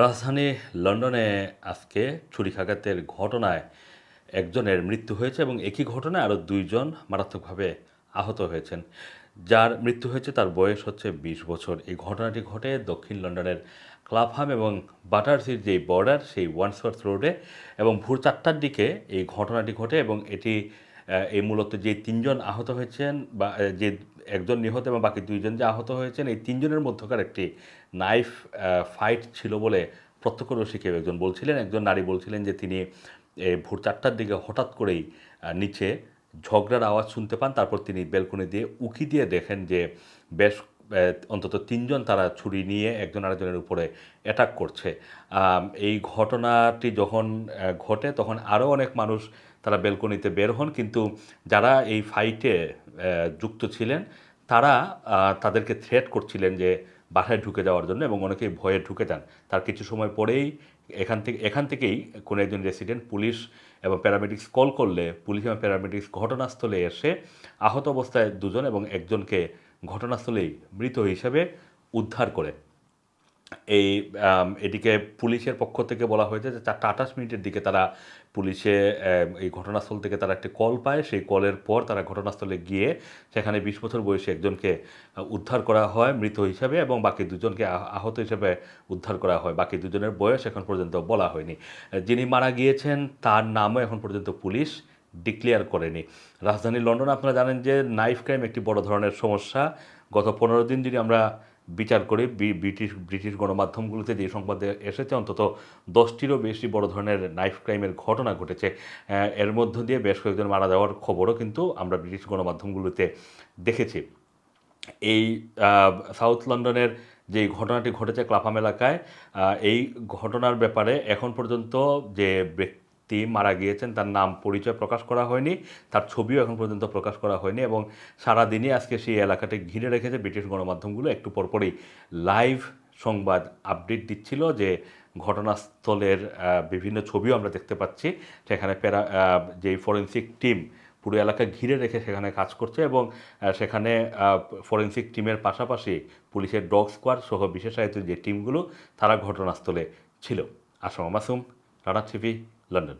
রাজধানী লন্ডনে আজকে ছুরিকাঘাতের ঘটনায় একজনের মৃত্যু হয়েছে এবং একই ঘটনায় আরও দুইজন মারাত্মকভাবে আহত হয়েছেন। যার মৃত্যু হয়েছে তার বয়স হচ্ছে বিশ বছর। এই ঘটনাটি ঘটে দক্ষিণ লন্ডনের ক্লাবহাম এবং বাটারসির যে বর্ডার, সেই ওয়ানসওয়ার্থ রোডে এবং ভোর চারটার দিকে এই ঘটনাটি ঘটে এবং এটি এই মূলত যে তিনজন আহত হয়েছেন বা যে একজন নিহত এবং বাকি দুইজন যে আহত হয়েছেন, এই তিনজনের মধ্যকার একটি নাইফ ফাইট ছিল বলে প্রত্যক্ষদর্শী কেউ একজন বলছিলেন। একজন নারী বলছিলেন যে তিনি ভোর চারটার দিকে হঠাৎ করেই নিচে ঝগড়ার আওয়াজ শুনতে পান। তারপর তিনি বেলকনি দিয়ে উকি দিয়ে দেখেন যে বেশ অন্তত তিনজন তারা ছুরি নিয়ে একজন আরেকজনের উপরে অ্যাটাক করছে। এই ঘটনাটি যখন ঘটে তখন আরও অনেক মানুষ তারা বেলকনিতে বের হন। কিন্তু যারা এই ফাইটে যুক্ত ছিলেন, তারা তাদেরকে থ্রেট করছিলেন যে বাসায় ঢুকে যাওয়ার জন্য এবং অনেকেই ভয়ে ঢুকে যান। তার কিছু সময় পরেই এখান থেকে, এখান থেকেই কোনো একজন রেসিডেন্ট পুলিশ এবং প্যারামেডিক্স কল করলে, পুলিশ এবং প্যারামেডিক্স ঘটনাস্থলে এসে আহত অবস্থায় দুজন এবং একজনকে ঘটনাস্থলেই মৃত হিসেবে উদ্ধার করে। এই এটিকে পুলিশের পক্ষ থেকে বলা হয়েছে যে চারটা আঠাশ মিনিটের দিকে তারা পুলিশে এই ঘটনাস্থল থেকে তারা একটি কল পায়। সেই কলের পর তারা ঘটনাস্থলে গিয়ে সেখানে বিশ বছর বয়সী একজনকে উদ্ধার করা হয় মৃত হিসাবে এবং বাকি দুজনকে আহত হিসেবে উদ্ধার করা হয়। বাকি দুজনের বয়স এখন পর্যন্ত বলা হয়নি। যিনি মারা গিয়েছেন তার নামও এখন পর্যন্ত পুলিশ ডিক্লেয়ার করেনি। রাজধানী লন্ডন আপনারা জানেন যে নাইফ ক্রাইম একটি বড় ধরনের সমস্যা। গত পনেরো দিন যদি আমরা বিচার করি ব্রিটিশ ব্রিটিশ গণমাধ্যমগুলোতে যে সংবাদ এসেছে, অন্তত দশটিরও বেশি বড় ধরনের নাইফ ক্রাইমের ঘটনা ঘটেছে। এর মধ্য দিয়ে বেশ কয়েকজন মারা যাওয়ার খবরও কিন্তু আমরা ব্রিটিশ গণমাধ্যমগুলোতে দেখেছি। এই সাউথ লন্ডনের যে ঘটনাটি ঘটেছে ক্লাফাম এলাকায় এই ঘটনার ব্যাপারে এখন পর্যন্ত যে ব্যক্তি মারা গিয়েছেন, তার নাম পরিচয় প্রকাশ করা হয়নি, তার ছবিও এখন পর্যন্ত প্রকাশ করা হয়নি এবং সারাদিনই আজকে সেই এলাকাটি ঘিরে রেখেছে ব্রিটিশ গণমাধ্যমগুলো। একটু পরপরই লাইভ সংবাদ আপডেট দিচ্ছিল যে ঘটনাস্থলের বিভিন্ন ছবিও আমরা দেখতে পাচ্ছি, সেখানে প্যারা যেই ফরেন্সিক টিম পুরো এলাকা ঘিরে রেখে সেখানে কাজ করছে এবং সেখানে ফরেন্সিক টিমের পাশাপাশি পুলিশের ডগ স্কোয়াড সহ বিশেষায়িত যে টিমগুলো, তারা ঘটনাস্থলে ছিল। আসাম মাসুম, রানা টিভি। লন্ডন